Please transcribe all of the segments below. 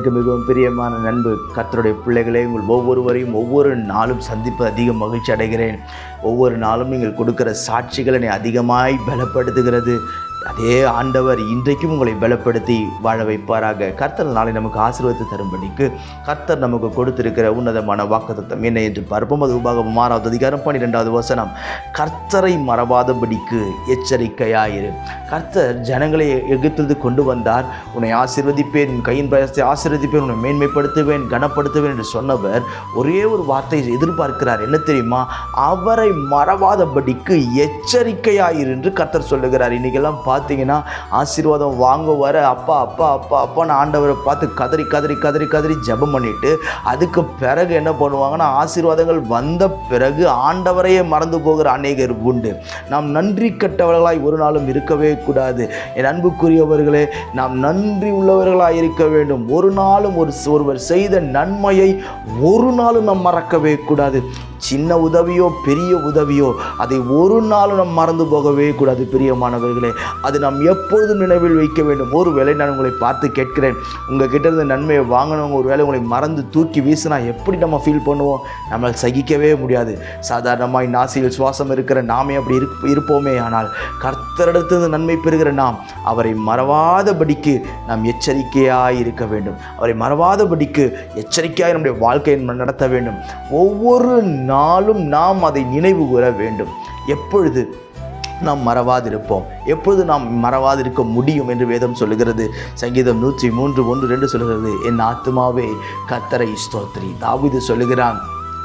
எனக்கு மிகவும் பிரியமான நண்பு கத்தருடைய பிள்ளைகளே உங்கள் ஒவ்வொருவரையும் ஒவ்வொரு நாளும் சந்திப்பு அதிக மகிழ்ச்சி அடைகிறேன். ஒவ்வொரு நாளும் நீங்கள் கொடுக்கிற சாட்சிகள் என்னை அதிகமாய் பலப்படுத்துகிறது. அதே ஆண்டவர் இன்றைக்கும் உங்களை பலப்படுத்தி வாழ வைப்பாராக. கர்த்தர் நாளை நமக்கு ஆசீர்வாதத்தை தரும்படிக்கு கர்த்தர் நமக்கு கொடுத்திருக்கிற உன்னதமான வாக்குத்தம் என்ன என்று பார்ப்போம். அது உபாகம் ஆறாவது அதிகாரம் பன்னிரெண்டாவது வசனம். கர்த்தரை மறவாதபடிக்கு எச்சரிக்கையாயிரு. கர்த்தர் ஜனங்களை எகிப்திலிருந்து கொண்டு வந்தார். உன்னை ஆசீர்வதிப்பேன் கையின் பயத்தை ஆசீர்வதிப்பேன் உன்னை மேன்மைப்படுத்துவேன் கனப்படுத்துவேன் என்று சொன்னவர் ஒரே ஒரு வார்த்தையை எதிர்பார்க்கிறார். என்ன தெரியுமா? அவரை மறவாதபடிக்கு எச்சரிக்கையாயிரு என்று கர்த்தர் சொல்லுகிறார். இன்னைக்கெல்லாம் பார்த்தீங்கன்னா ஆசீர்வாதம் வாங்க வர அப்பா அப்பா அப்பா அப்பான்னு ஆண்டவரை பார்த்து கதறி கதறி கதறி கதறி ஜெபம் பண்ணிவிட்டு அதுக்கு பிறகு என்ன பண்ணுவாங்கன்னா ஆசீர்வாதங்கள் வந்த பிறகு ஆண்டவரையே மறந்து போகிற அநேகர் உண்டு. நாம் நன்றி கெட்டவர்களாய் ஒரு நாளும் இருக்கவே கூடாது. என் அன்புக்குரியவர்களே நாம் நன்றி உள்ளவர்களாக இருக்க வேண்டும். ஒரு நாளும் ஒரு ஒருவர் செய்த நன்மையை ஒரு நாளும் நாம் மறக்கவே கூடாது. சின்ன உதவியோ பெரிய உதவியோ அதை ஒரு நாளும் நம் மறந்து போகவே கூடாது பிரியமானவர்களே. அது நாம் எப்பொழுதும் நினைவில் வைக்க வேண்டும். ஒரு வேலை நான் உங்களை பார்த்து கேட்கிறேன். உங்கள் கிட்ட இருந்த நன்மையை வாங்கினவங்க ஒரு வேளை உங்களை மறந்து தூக்கி வீசினா எப்படி நம்ம ஃபீல் பண்ணுவோம்? நம்மளால் சகிக்கவே முடியாது. சாதாரணமாய் நாசியில் சுவாசம் இருக்கிற நாமே அப்படி இருப் இருப்போமே ஆனால் கர்த்தரிடத்திலிருந்து நன்மை பெறுகிற நாம் அவரை மறவாதபடிக்கு நாம் எச்சரிக்கையாய் இருக்க வேண்டும். அவரை மறவாதபடிக்கு எச்சரிக்கையாய் நம்முடைய வாழ்க்கையை நடத்த வேண்டும். ஒவ்வொரு நாளும் நாம் அதை நினைவு கூற வேண்டும். எப்பொழுது நாம் மறவாதிருப்போம்? எப்பொழுது நாம் மறவாதிருக்க முடியும் என்று வேதம் சொல்லுகிறது. சங்கீதம் நூற்றி மூன்று ஒன்று ரெண்டு சொல்லுகிறது என் ஆத்மாவே கத்தரை ஸ்தோத்ரி தாவிது சொல்லுகிறான்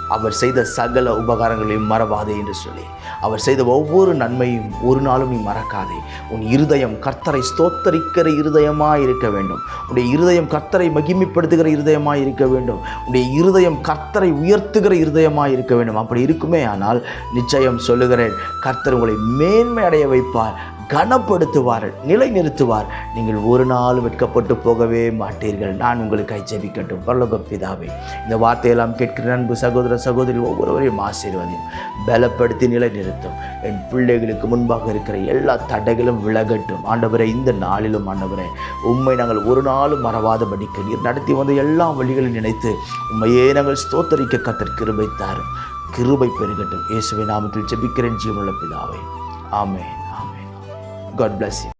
அவர் செய்த சகல உபகாரங்களையும் மறவாதே என்று சொல்லி. அவர் செய்த ஒவ்வொரு நன்மையும் ஒரு நாளும் நீ மறக்காதே. உன் இருதயம் கர்த்தரை ஸ்தோத்தரிக்கிற இருதயமாக இருக்க வேண்டும். உன்னுடைய இருதயம் கர்த்தரை மகிமைப்படுத்துகிற இருதயமாக இருக்க வேண்டும். உன்னுடைய இருதயம் கர்த்தரை உயர்த்துகிற இருதயமாக இருக்க வேண்டும். அப்படி இருக்குமே ஆனால் நிச்சயம் சொல்லுகிறேன் கர்த்தர் உங்களை மேன்மை அடைய வைப்பார். கனப்படுத்துவார் நிலைநிறுத்துவார் நீங்கள் ஒரு நாள் வெட்கப்பட்டு போகவே மாட்டீர்கள். நான் உங்களுக்கு ஜெபிக்கட்டும் பரலோக பிதாவே இந்த வார்த்தையெல்லாம் கேட்கிற அன்பு சகோதர சகோதரி ஒவ்வொருவரையும் ஆசீர்வதியும். பலப்படுத்தி நிலைநிறுத்தும். என் பிள்ளைகளுக்கு முன்பாக இருக்கிற எல்லா தடைகளும் விலகட்டும். ஆண்டவரே இந்த நாளிலும் ஆண்டவரே உண்மை நாங்கள் ஒரு நாளும் மறவாதபடிக்கு நீர் நடத்தி வந்த எல்லா வழிகளையும் நினைத்து உண்மையே நாங்கள் ஸ்தோத்தரிக்க கத்தர் கிருபை தாரும். கிருபை பெருகட்டும். இயேசுவை நாமத்தில் ஜெபிக்கிறேன் ஜீவனுள்ள பிதாவே. ஆமே God bless you.